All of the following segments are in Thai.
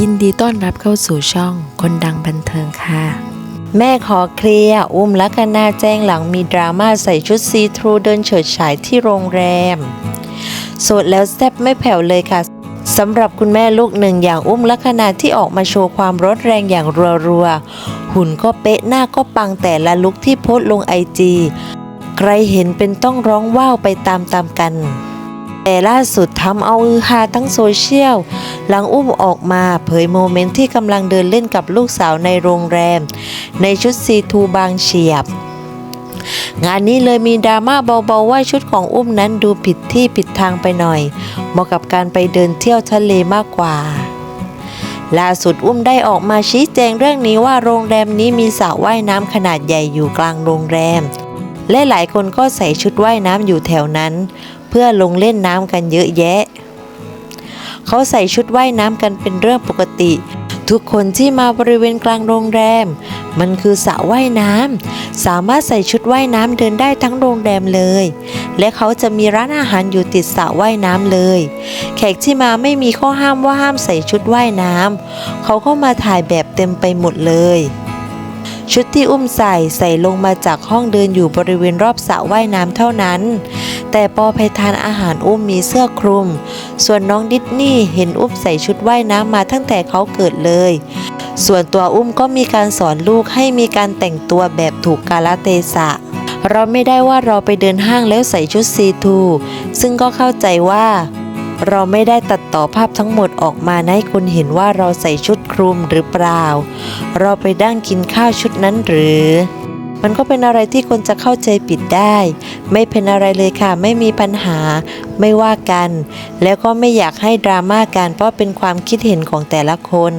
ยินดีต้อนรับเข้าสู่ช่องคนดังบันเทิงค่ะ แม่ขอเคลียร์อุ้มลักนาแจ้งหลังมีดราม่าใส่ชุดซีทรูเดินเฉิดฉายที่โรงแรมสดแล้วแซ่บไม่แผ่วเลยค่ะสำหรับคุณแม่ลูกหนึ่งอย่างอุ้มลักนาที่ออกมาโชว์ความร้อนแรงอย่างรัวๆหุ่นก็เป๊ะหน้าก็ปังแต่ละลุกที่โพสลงไอจีใครเห็นเป็นต้องร้องว้าวไปตามๆกัน แต่ล่าสุดทำเอาฮือฮาทั้งโซเชียล หลังอุ้มออกมาเผยโมเมนต์ที่กำลังเดินเล่นกับลูกสาวในโรงแรม ในชุดซีทูบางเฉียบ งานนี้เลยมีดราม่าเบาๆ ว่าชุดของอุ้มนั้นดูผิดที่ผิดทางไปหน่อย เหมาะกับการไปเดินเที่ยวทะเลมากกว่าล่าสุดอุ้มได้ออกมาชี้แจงเรื่องนี้ว่าโรงแรมนี้มีสระว่ายน้ำขนาดใหญ่อยู่กลางโรงแรม และหลายคนก็ใส่ชุดว่ายน้ำอยู่แถวนั้น พื่อลงเล่นน้ำกันเยอะแยะ เขาใส่ชุดว่ายน้ำกันเป็นเรื่องปกติ ทุกคนที่มาบริเวณกลางโรงแรม มันคือสระว่ายน้ำสามารถใส่ชุดว่ายน้ำเดินได้ทั้งโรงแรมเลย และเขาจะมีร้านอาหารอยู่ติดสระว่ายน้ำเลย แขกที่มาไม่มีข้อห้ามว่าห้ามใส่ชุดว่ายน้ำเขาก็มาถ่ายแบบเต็มไปหมดเลย ชุดที่อุ้มใส่ใส่ลงมาจากห้องเดินอยู่บริเวณรอบสระว่ายน้ำเท่านั้น แต่ปอไปทานอาหารอุ้มมีเสื้อคลุม ส่วนน้องดิสนี่เห็นอุ้มใส่ชุดว่ายน้ำมาตั้งแต่เขาเกิดเลย ส่วนตัวอุ้มก็มีการสอนลูกให้มีการแต่งตัวแบบถูกกาลเทศะเราไม่ได้ว่าเราไปเดินห้างแล้วใส่ชุดซีทูซึ่งก็เข้าใจว่า เราไม่ได้ตัดต่อภาพทั้งหมดออกมาให้คนเห็นว่าเราใส่ชุดคลุมหรือเปล่า เราไปดั้งกินข้าวชุดนั้นหรือ มันก็เป็นอะไรที่คนจะเข้าใจผิดได้ ไม่เป็นอะไรเลยค่ะ ไม่มีปัญหา ไม่ว่ากัน แล้วก็ไม่อยากให้ดราม่ากันเพราะเป็นความคิดเห็นของแต่ละคน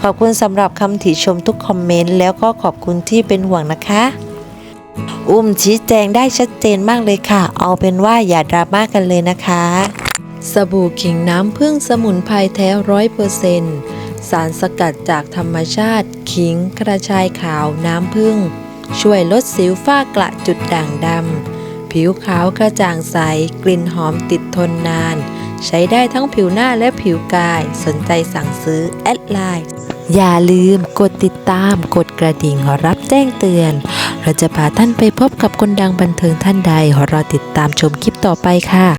ขอบคุณสำหรับคำติชมทุกคอมเมนต์แล้วก็ขอบคุณที่เป็นห่วงนะคะอุ้มชี้แจงได้ชัดเจนมากเลยค่ะ เอาเป็นว่าอย่าดราม่ากันเลยนะคะ สบู่ขิงน้ำผึ้งสมุนไพรแท้ร้อยเปอร์เซนต์สารสกัดจากธรรมชาติ ขิงกระชายขาวน้ำผึ้งช่วยลดสิวฝ้ากระจุดด่างดำ ผิวขาวกระจ่างใส กลิ่นหอมติดทนนาน ใช้ได้ทั้งผิวหน้าและผิวกาย สนใจสั่งซื้อ แอดไลน์ อย่าลืมกดติดตาม กดกระดิ่งรับแจ้งเตือน เราจะพาท่านไปพบกับคนดังบันเทิงท่านใดรอติดตามชมคลิปต่อไปค่ะ